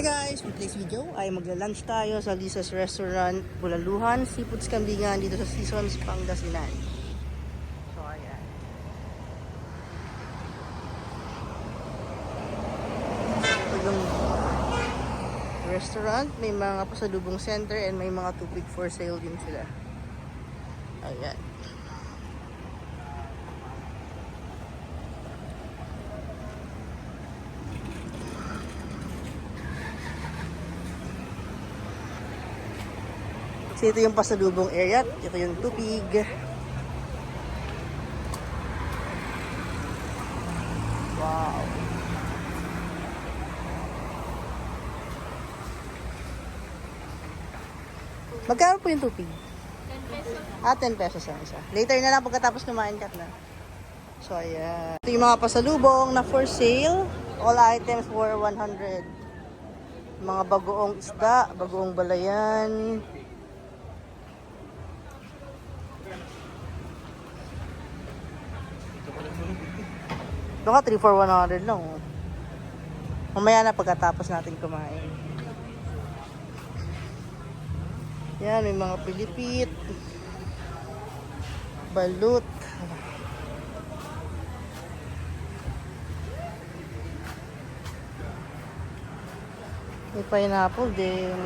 Hi guys! For today's video ay magla-lunch tayo sa Lisa's Restaurant, Bulaluhan, Seafoods Kambingan dito sa Seasons, Pangasinan. So ayan. Ito yung restaurant, may mga pasalubong center and may mga tubig for sale din sila. Ayan. So ito yung pasalubong area, ito yung tubig. Wow. Magkano po yung tubig? 10 pesos. Ah, 10 pesos ang isa. Later na lang pagkatapos kumain ka na. So, ayan. Ito yung mga pasalubong na for sale. All items for 100. Mga bagoong isda, bagoong balayan. Ka, 3 for 100 lang. oh. Mamaya na pagkatapos natin kumain. Yan, may mga pilipit. Balut. May pineapple din.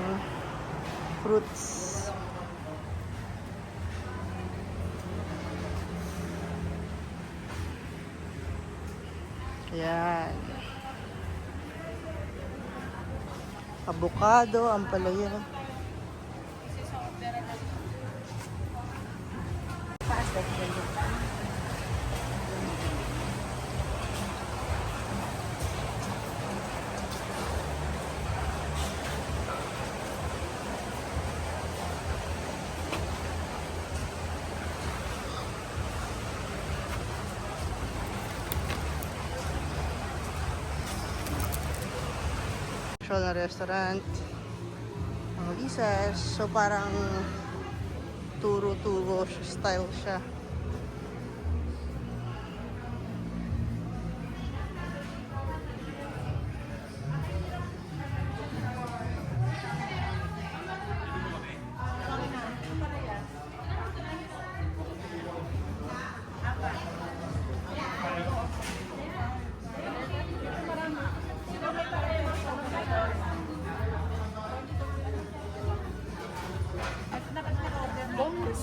Fruits. Yan. Avocado, ampalaya. Show na restaurant. Ang Lisa's. So parang turo-turo style siya.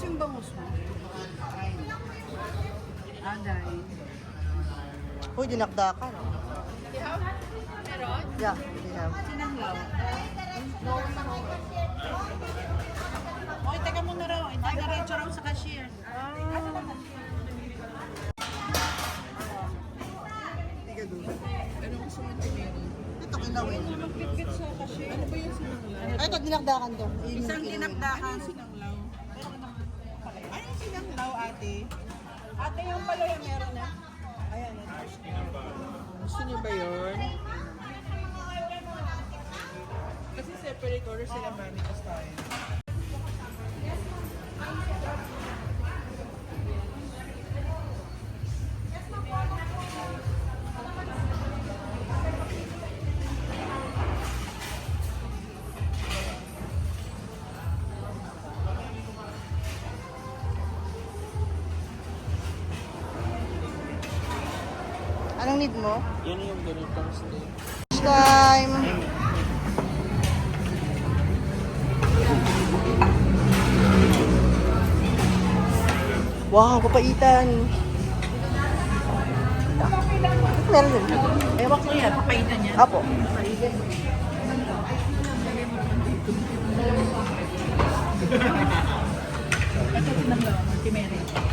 Bangus yung bangus mo. Aday. Uy, dinakdakan. Meron? Yeah, we have. Sinanglaw. Okay, teka muna raw. Hindi diretso raw sa cashier. Ah. Ano gusto mo meron? Ito, kinawin. Magpipit sa cashier. Ano ba yung sinanglaw? Ay, ito, dinakdakan to. Isang dinakdakan. Ano yung sinanglaw? Ate, yung palaya meron na? Ayan. Gusto niyo ba yun? Kasi separate order sila mami tapos tayo. Anong need mo? Yan yung ganitong steak. Time. Wow, papaitan. Meron din. Ewan ko yan, papaitan niya. Apo. Ito sinanglaw, timere.